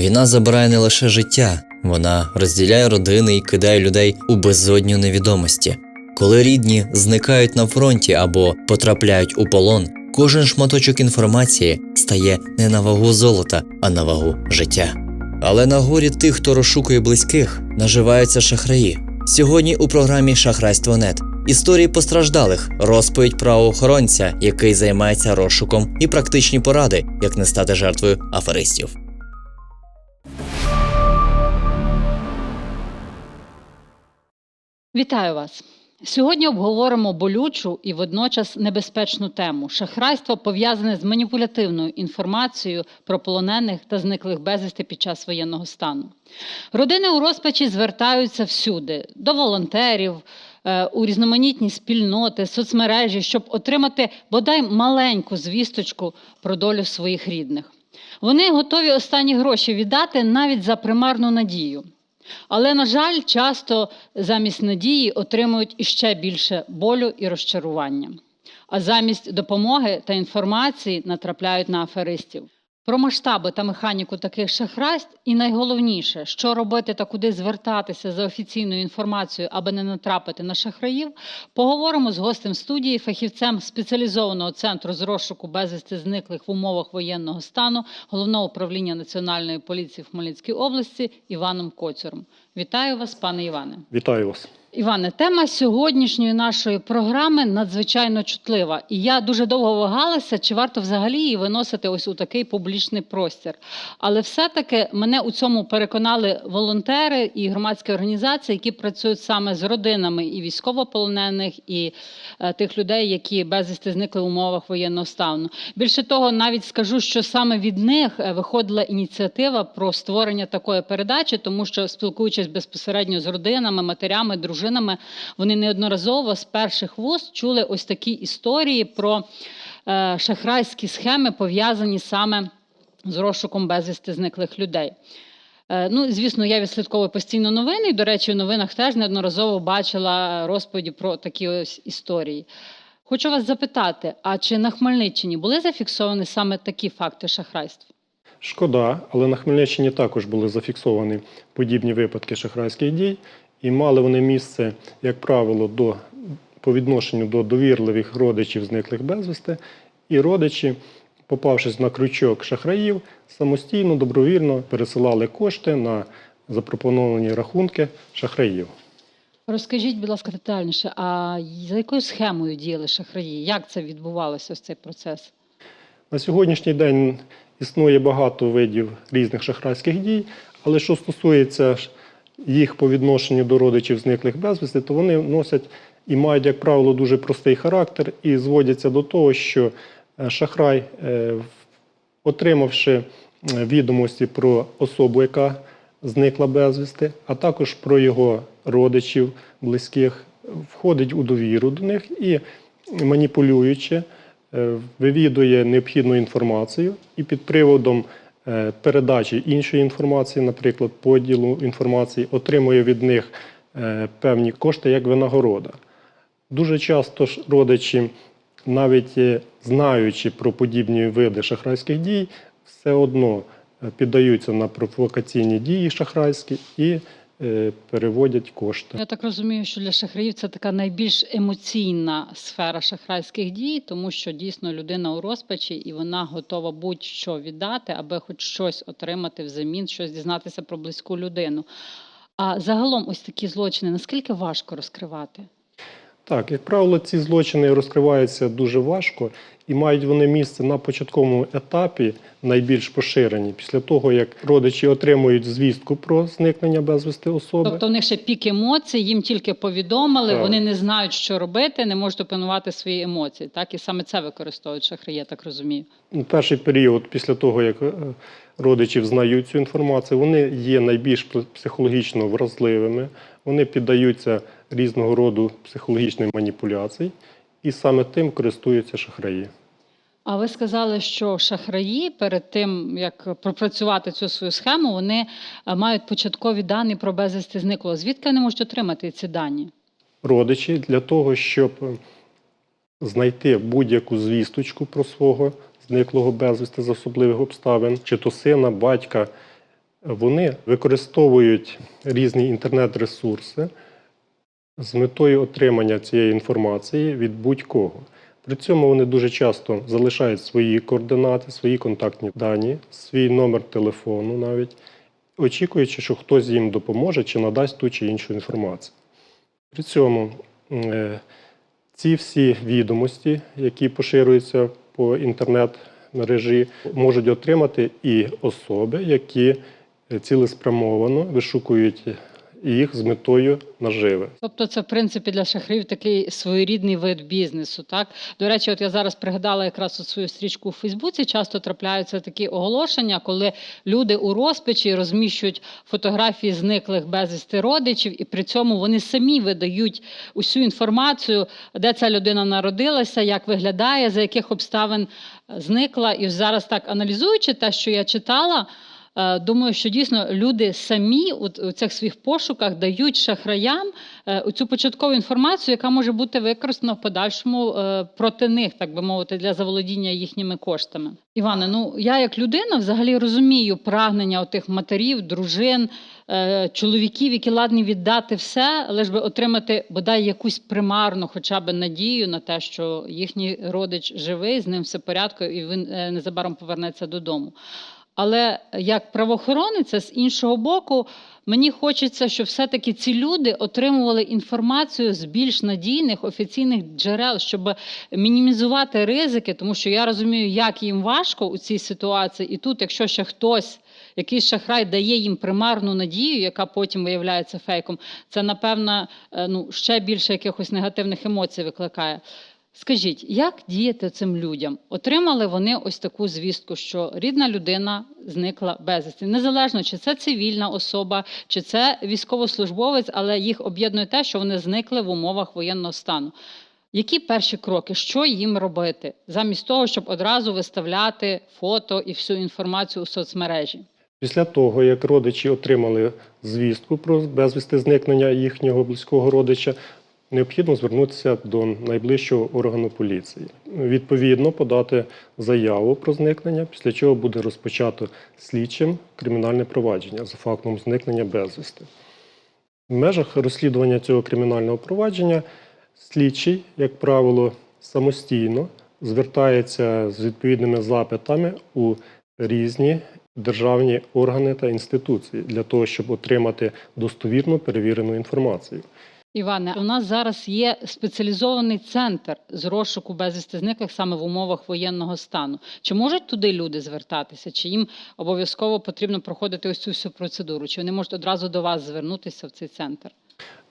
Війна забирає не лише життя, вона розділяє родини і кидає людей у безодню невідомості. Коли рідні зникають на фронті або потрапляють у полон, кожен шматочок інформації стає не на вагу золота, а на вагу життя. Але на горі тих, хто розшукує близьких, наживаються шахраї. Сьогодні у програмі Шахрайство.нет історії постраждалих, розповідь правоохоронця, який займається розшуком, і практичні поради, як не стати жертвою аферистів. Вітаю вас! Сьогодні обговоримо болючу і водночас небезпечну тему шахрайство пов'язане з маніпулятивною інформацією про полонених та зниклих безвісти під час воєнного стану. Родини у розпачі звертаються всюди до волонтерів, е, у різноманітні спільноти, соцмережі, щоб отримати бодай маленьку звісточку про долю своїх рідних. Вони готові останні гроші віддати навіть за примарну надію. Але, на жаль, часто замість надії отримують іще більше болю і розчарування. А замість допомоги та інформації натрапляють на аферистів. Про масштаби та механіку таких шахрайств і найголовніше, що робити та куди звертатися за офіційною інформацією, аби не натрапити на шахраїв, поговоримо з гостем студії, фахівцем спеціалізованого центру з розшуку безвісти зниклих в умовах воєнного стану головного управління Національної поліції в Хмельницькій області Іваном Коцюром. Вітаю вас, пане Іване. Вітаю вас. Іване, тема сьогоднішньої нашої програми надзвичайно чутлива, і я дуже довго вагалася, чи варто взагалі її виносити ось у такий публічний простір. Але все-таки мене у цьому переконали волонтери і громадські організації, які працюють саме з родинами і військовополонених, і е, тих людей, які безвісти зникли в умовах воєнного стану. Більше того, навіть скажу, що саме від них е, виходила ініціатива про створення такої передачі, тому що спілкуючись безпосередньо з родинами, матерями, дружинами, вони неодноразово з перших вуст чули ось такі історії про е, шахрайські схеми, пов'язані саме з розшуком безвісти зниклих людей. Е, Ну, звісно, я відслідковую постійно новини. І, до речі, в новинах теж неодноразово бачила розповіді про такі ось історії. Хочу вас запитати: а чи на Хмельниччині були зафіксовані саме такі факти шахрайств? Шкода, але на Хмельниччині також були зафіксовані подібні випадки шахрайських дій, і мали вони місце, як правило, до, по відношенню до довірливих родичів зниклих безвісти, і родичі, попавшись на крючок шахраїв, самостійно, добровільно пересилали кошти на запропоновані рахунки шахраїв. Розкажіть, будь ласка, детальніше, а за якою схемою діяли шахраї? Як це відбувалося ось цей процес? На сьогоднішній день існує багато видів різних шахрайських дій, але що стосується їх по відношенню до родичів зниклих безвісти, то вони носять і мають, як правило, дуже простий характер і зводяться до того, що е, шахрай, е, отримавши е, відомості про особу, яка зникла безвісти, а також про його родичів, близьких, входить у довіру до них і маніпулюючи, вивідує необхідну інформацію і під приводом передачі іншої інформації, наприклад, поділу інформації, отримує від них е, певні кошти як винагорода. Дуже часто ж родичі, навіть е, знаючи про подібні види шахрайських дій, все одно е, піддаються на провокаційні дії шахрайські і е, переводять кошти. Я так розумію, що для шахраїв це така найбільш емоційна сфера шахрайських дій, тому що дійсно людина у розпачі і вона готова будь-що віддати, аби хоч щось отримати взамін, щось дізнатися про близьку людину. А загалом, ось такі злочини, наскільки важко розкривати? Так, як правило, ці злочини розкриваються дуже важко і мають вони місце на початковому етапі найбільш поширені, після того, як родичі отримують звістку про зникнення безвісти особи. Тобто в них ще пік емоцій, їм тільки повідомили, Так. вони не знають, що робити, не можуть опанувати свої емоції. Так і саме це використовують шахраї, я так розумію. Ну, Перший період, після того, як е, родичі взнають цю інформацію, вони є найбільш психологічно вразливими, вони піддаються різного роду психологічним маніпуляцій, і саме тим користуються шахраї. А ви сказали, що шахраї перед тим як пропрацювати цю свою схему, вони е, мають початкові дані про безвісти зниклого. Звідки вони можуть отримати ці дані? родичі для того, щоб знайти будь-яку звісточку про свого зниклого безвісти з особливих обставин, чи то сина, батька, Вони використовують різні інтернет-ресурси з метою отримання цієї інформації від будь-кого. При цьому вони дуже часто залишають свої координати, свої контактні дані, свій номер телефону навіть, очікуючи, що хтось їм допоможе чи надасть ту чи іншу інформацію. При цьому е, ці всі відомості, які поширюються по інтернет-мережі, можуть отримати і особи, які е, цілеспрямовано вишукують їх з метою наживи. Тобто, це в принципі для шахраїв такий своєрідний вид бізнесу. Так до речі, от я зараз пригадала якраз от свою стрічку у Фейсбуці. Часто трапляються такі оголошення, коли люди у розпачі розміщують фотографії зниклих безвісти родичів, і при цьому вони самі видають усю інформацію, де ця людина народилася, як виглядає, за яких обставин е, зникла. І зараз так аналізуючи те, що я читала. Е, Думаю, що дійсно люди самі у, цих своїх пошуках дають шахраям е, цю початкову інформацію, яка може бути використана в подальшому е, проти них, так би мовити, для заволодіння їхніми коштами. Іване, ну я як людина взагалі розумію прагнення отих матерів, дружин, чоловіків, які ладні віддати все, лиш би отримати бодай якусь примарну, хоча б надію на те, що їхній родич живий, з ним все порядку, і він незабаром повернеться додому. Але як правоохоронець, з іншого боку, мені хочеться, щоб все-таки ці люди отримували інформацію з більш надійних офіційних джерел, щоб мінімізувати ризики, тому що я розумію, як їм важко у цій ситуації. І тут, якщо ще хтось, якийсь шахрай дає їм примарну надію, яка потім виявляється фейком, це напевно е, ну, ще більше якихось негативних емоцій викликає. Скажіть, як діяти цим людям? Отримали вони ось таку звістку, що рідна людина зникла безвісти. Незалежно, чи це цивільна особа, чи це військовослужбовець, але їх об'єднує те, що вони зникли в умовах воєнного стану. Які перші кроки, що їм робити, замість того, щоб одразу виставляти фото і всю інформацію у соцмережі? Після того, як родичі отримали звістку про безвісти зникнення їхнього близького родича, необхідно звернутися до найближчого органу поліції. Відповідно, подати заяву про зникнення, після чого буде розпочато слідчим кримінальне провадження за фактом зникнення безвісти. В межах розслідування цього кримінального провадження слідчий, як правило, самостійно звертається з відповідними запитами у різні державні органи та інституції для того, щоб отримати достовірну перевірену інформацію. Іване, у нас зараз є спеціалізований центр з розшуку безвісти зниклих саме в умовах воєнного стану. Чи можуть туди люди звертатися? Чи їм обов'язково потрібно проходити ось цю всю процедуру? Чи вони можуть одразу до вас звернутися в цей центр?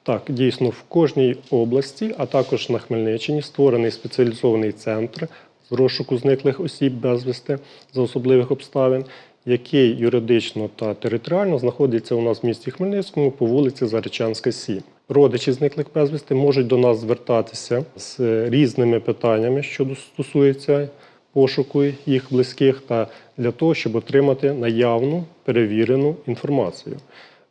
Так, дійсно, в кожній області, а також на Хмельниччині, створений спеціалізований центр з розшуку зниклих осіб безвісти за особливих обставин, який юридично та територіально знаходиться у нас в місті Хмельницькому по вулиці Заречанська, 7. Родичі зниклих безвісти можуть до нас звертатися з різними питаннями, що стосуються пошуку їх близьких, та для того, щоб отримати наявну перевірену інформацію.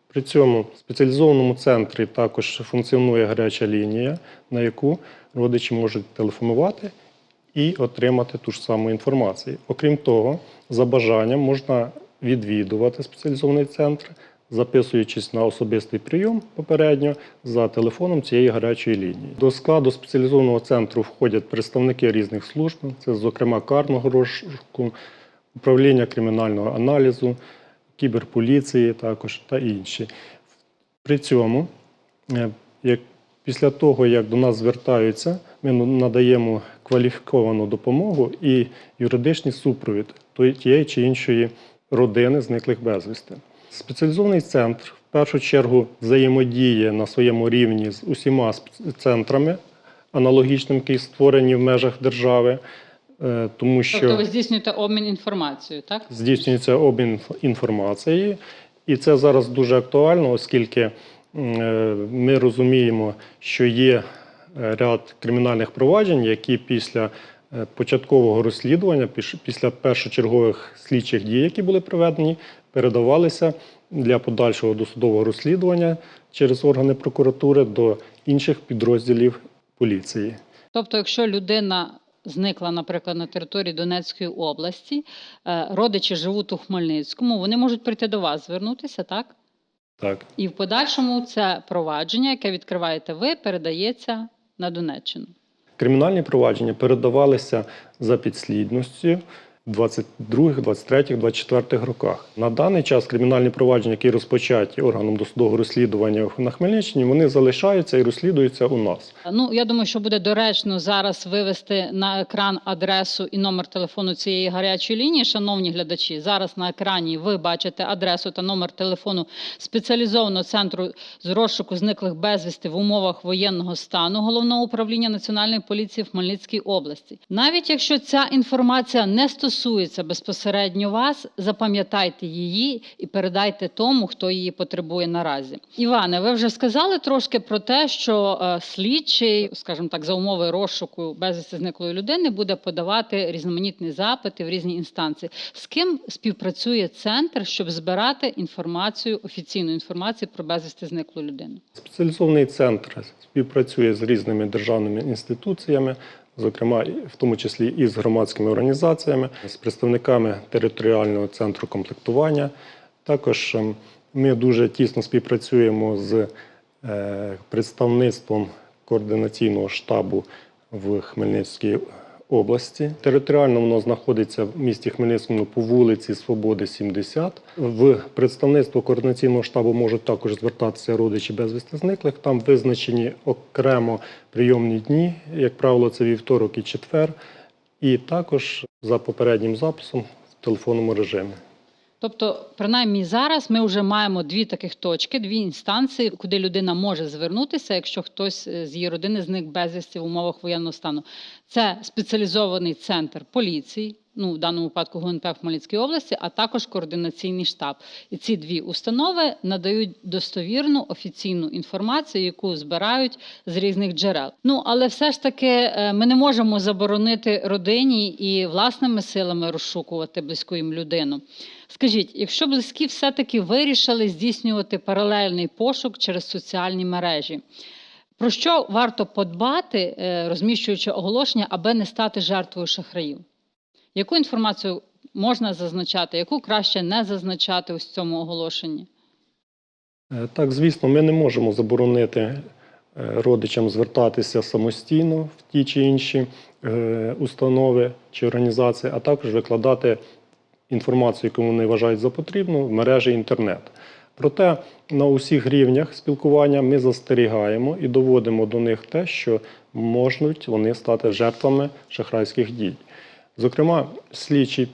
При цьому в спеціалізованому центрі також функціонує гаряча лінія, на яку родичі можуть телефонувати і отримати ту ж саму інформацію. Окрім того, за бажанням можна відвідувати спеціалізований центр, записуючись на особистий прийом попередньо за телефоном цієї гарячої лінії. До складу спеціалізованого центру входять представники різних служб, це, зокрема, карного розшуку, управління кримінального аналізу, кіберполіції також та інші. При цьому, е, як після того, як до нас звертаються, ми надаємо кваліфіковану допомогу і юридичний супровід тієї чи іншої родини зниклих безвісти. Спеціалізований центр в першу чергу взаємодіє на своєму рівні з усіма центрами аналогічними, які створені в межах держави, е, тому що Тобто ви здійснюєте обмін інформацією, так? здійснюється обмін інформацією, і це зараз дуже актуально, оскільки е, ми розуміємо, що є е, ряд кримінальних проваджень, які після початкового розслідування, після першочергових слідчих дій, які були проведені, передавалися для подальшого досудового розслідування через органи прокуратури до інших підрозділів поліції. Тобто, якщо людина зникла, наприклад, на території Донецької області, е, родичі живуть у Хмельницькому, вони можуть прийти до вас, звернутися, так? Так. І в подальшому це провадження, яке відкриваєте ви, передається на Донеччину. Кримінальні провадження передавалися за підслідністю 22, 23, 24 роках. На даний час кримінальні провадження, які розпочаті органом досудового розслідування на Хмельниччині, вони залишаються і розслідуються у нас. Ну, я думаю, що буде доречно зараз вивести на екран адресу і номер телефону цієї гарячої лінії. Шановні глядачі, зараз на екрані ви бачите адресу та номер телефону спеціалізованого центру з розшуку зниклих безвісти в умовах воєнного стану головного управління національної поліції в Хмельницькій області. Навіть якщо ця інформація не стосується безпосередньо вас, запам'ятайте її і передайте тому, хто її потребує наразі. Іване, ви вже сказали трошки про те, що е, слідчий, скажімо так, за умови розшуку безвісти зниклої людини буде подавати різноманітні запити в різні інстанції. З ким співпрацює центр, щоб збирати інформацію, офіційну інформацію про безвісти зниклу людину? Спеціалізований центр співпрацює з різними державними інституціями, зокрема, в тому числі і з громадськими організаціями, з представниками територіального центру комплектування. Також ем, ми дуже тісно співпрацюємо з е, представництвом координаційного штабу в Хмельницькій області. Територіально воно знаходиться в місті Хмельницькому по вулиці Свободи 70. В представництво координаційного штабу можуть також звертатися родичі безвісти зниклих. Там визначені окремо прийомні дні, як правило, це вівторок і четвер, і також за попереднім записом в телефонному режимі. Тобто, принаймні зараз ми вже маємо дві таких точки, дві інстанції, куди людина може звернутися, якщо хтось е, з її родини зник безвісті в умовах воєнного стану. Це спеціалізований центр поліції, ну в даному випадку ГУНП в Хмельницькій області, а також координаційний штаб. І ці дві установи надають достовірну офіційну інформацію, яку збирають з різних джерел. Ну але все ж таки е, ми не можемо заборонити родині і власними силами розшукувати близьку їм людину. Скажіть, якщо близькі все-таки вирішили здійснювати паралельний пошук через соціальні мережі, про що варто подбати, е, розміщуючи оголошення, аби не стати жертвою шахраїв? Яку інформацію можна зазначати, яку краще не зазначати в цьому оголошенні? Е, Так, звісно, ми не можемо заборонити е, родичам звертатися самостійно в ті чи інші е, установи чи організації, а також викладати інформацію, яку вони вважають за потрібну, в мережі інтернет. Проте на усіх рівнях спілкування ми застерігаємо і доводимо до них те, що можуть вони стати жертвами шахрайських дій. Зокрема, слідчий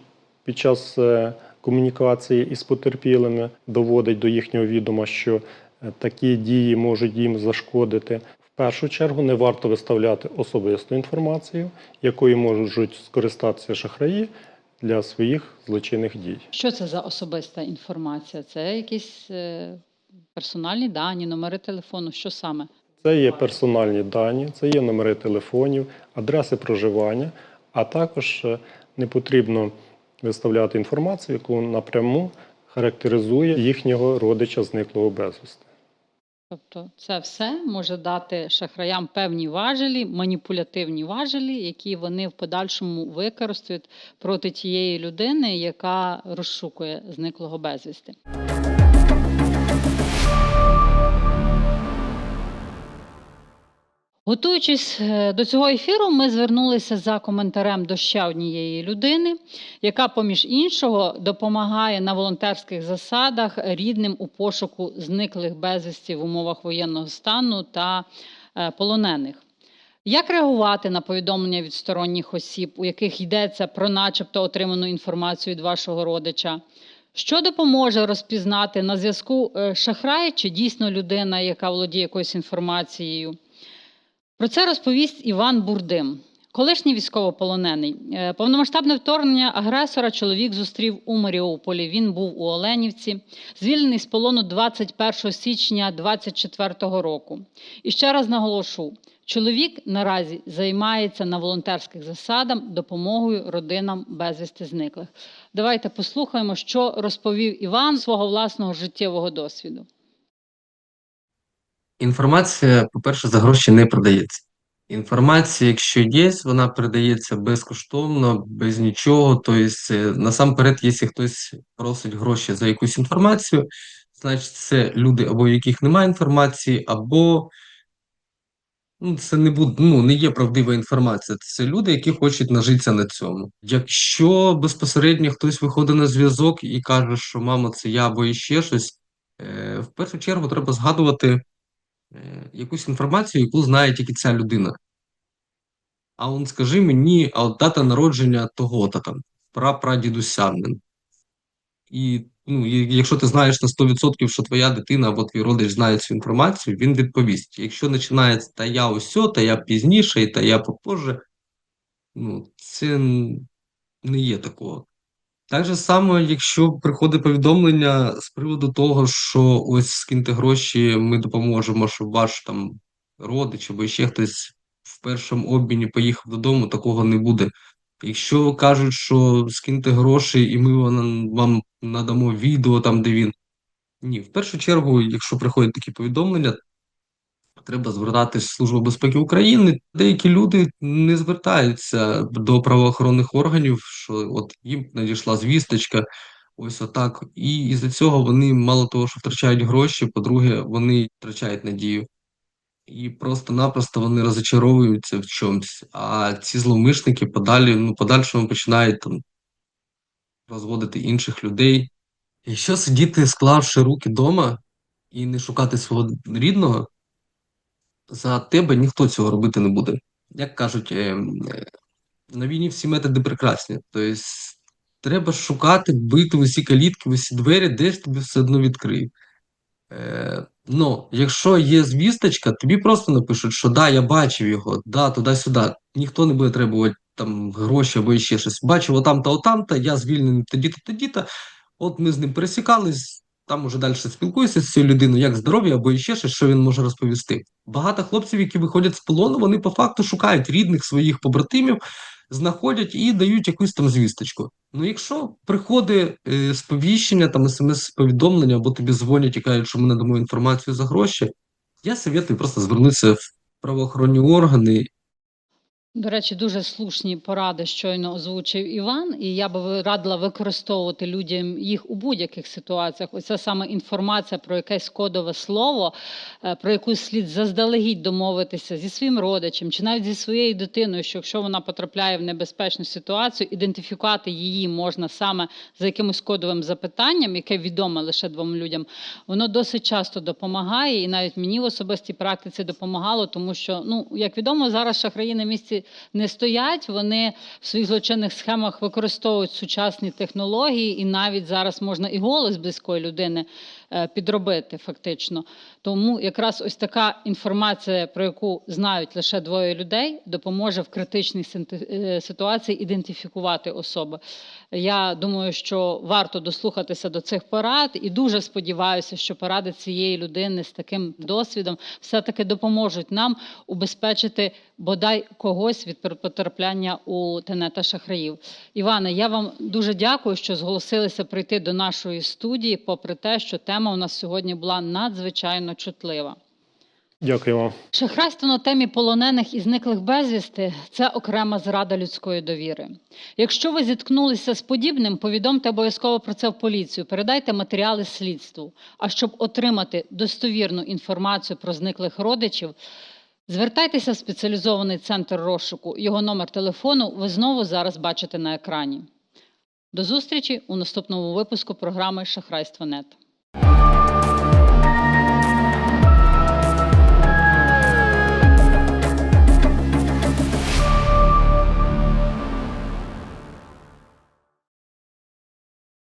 під час е, комунікації із потерпілими доводить до їхнього відома, що е, такі дії можуть їм зашкодити. В першу чергу не варто виставляти особисту інформацію, якою можуть скористатися шахраї для своїх злочинних дій. Що це за особиста інформація? Це якісь е, персональні дані, номери телефону, що саме? Це є персональні дані, це є номери телефонів, адреси проживання, а також е, не потрібно виставляти інформацію, яку напряму характеризує їхнього родича зниклого безвісти. Тобто це все може дати шахраям певні важелі, маніпулятивні важелі, які вони в подальшому використають проти тієї людини, яка розшукує зниклого безвісти. Готуючись е, до цього ефіру, ми звернулися за коментарем до ще однієї людини, яка, поміж іншого, допомагає на волонтерських засадах рідним у пошуку зниклих безвісті в умовах воєнного стану та е, полонених. Як реагувати на повідомлення від сторонніх осіб, у яких йдеться про начебто отриману інформацію від вашого родича? Що допоможе розпізнати на зв'язку е, шахрай чи дійсно людина, яка володіє якоюсь інформацією? Про це розповість Іван Бурдим, колишній військовополонений. Е, Повномасштабне вторгнення агресора чоловік зустрів у Маріуполі. Він був у Оленівці, звільнений з полону 21 січня 2024 року. І ще раз наголошу: чоловік наразі займається на волонтерських засадах допомогою родинам безвісти зниклих. Давайте послухаємо, що розповів Іван свого власного життєвого досвіду. Інформація, по-перше, за гроші не продається. Інформація, якщо є, вона передається безкоштовно, без нічого. Тобто, е, насамперед, якщо хтось просить гроші за якусь інформацію, значить це люди, або у яких немає інформації, або ну, це не буде, ну, не є правдива інформація. Це люди, які хочуть нажитися на цьому. Якщо безпосередньо хтось виходить на зв'язок і каже, що мама, це я або іще щось, е, в першу чергу треба згадувати якусь інформацію, яку знає тільки ця людина. А он скажи мені, а от дата народження того-то там, прапрадідуся. блін. І ну, якщо ти знаєш на 100%, що твоя дитина або твій родич знає цю інформацію, він відповість. Якщо починається та я усьо, та я пізніше, та я попозже, ну, це не є такого. Так же само, якщо приходить повідомлення з приводу того, що ось скиньте гроші, ми допоможемо, щоб ваш там родич або ще хтось в першому обміні поїхав додому, такого не буде. Якщо кажуть, що скиньте гроші, і ми вам, надамо відео там, де він. Ні, в першу чергу, якщо приходять такі повідомлення, треба звертатись в Службу безпеки України. Деякі люди не звертаються до правоохоронних органів, що от їм надійшла звісточка, ось отак. І із-за цього вони мало того, що втрачають гроші, по-друге, вони втрачають надію. І просто-напросто вони розочаровуються в чомусь. А ці зловмисники подалі, ну, подальшому починають там розводити інших людей. Якщо сидіти, склавши руки вдома і не шукати свого рідного, за тебе ніхто цього робити не буде. Як кажуть, е, е, на війні всі методи прекрасні. Тобто треба шукати, бити усі калітки, усі двері, десь тобі все одно відкриють. Е, ну, якщо є звісточка, тобі просто напишуть, що да, я бачив його, да, туди-сюди. Ніхто не буде требувати там гроші або ще щось. Бачив отам-то, отам-то, я звільнений тоді-то, тоді-то. От ми з ним пересікались, там уже далі спілкуюся з цією людиною, як здоров'я або ще щось, що він може розповісти. Багато хлопців, які виходять з полону, вони по факту шукають рідних своїх побратимів, знаходять і дають якусь там звісточку. Ну, якщо приходить е, сповіщення, там смс-повідомлення, або тобі дзвонять і кажуть, що ми надамо інформацію за гроші, я советую просто звернутися в правоохоронні органи До речі, дуже слушні поради щойно озвучив Іван, і я би радила використовувати людям їх у будь-яких ситуаціях. Оця саме інформація про якесь кодове слово, е, про яку слід заздалегідь домовитися зі своїм родичем чи навіть зі своєю дитиною, що якщо вона потрапляє в небезпечну ситуацію, ідентифікувати її можна саме за якимось кодовим запитанням, яке відоме лише двом людям. Воно досить часто допомагає, і навіть мені в особистій практиці допомагало, тому що, ну як відомо, зараз шахраї на місці не стоять. Вони в своїх злочинних схемах використовують сучасні технології, і навіть зараз можна і голос близької людини підробити фактично. Тому якраз ось така інформація, про яку знають лише двоє людей, допоможе в критичній е, ситуації ідентифікувати особи. Я думаю, що варто дослухатися до цих порад, і дуже сподіваюся, що поради цієї людини з таким досвідом все-таки допоможуть нам убезпечити бодай когось від потрапляння у тенета шахраїв. Іване, я вам дуже дякую, що зголосилися прийти до нашої студії, попри те, що тема у нас сьогодні була надзвичайно чутлива. Дякую вам. Шахрайство на темі полонених і зниклих безвісти це окрема зрада людської довіри. Якщо ви зіткнулися з подібним, повідомте обов'язково про це в поліцію, передайте матеріали слідству. А щоб отримати достовірну інформацію про зниклих родичів, звертайтеся в спеціалізований центр розшуку. Його номер телефону ви знову зараз бачите на екрані. До зустрічі у наступному випуску програми Шахрайство Нет. you.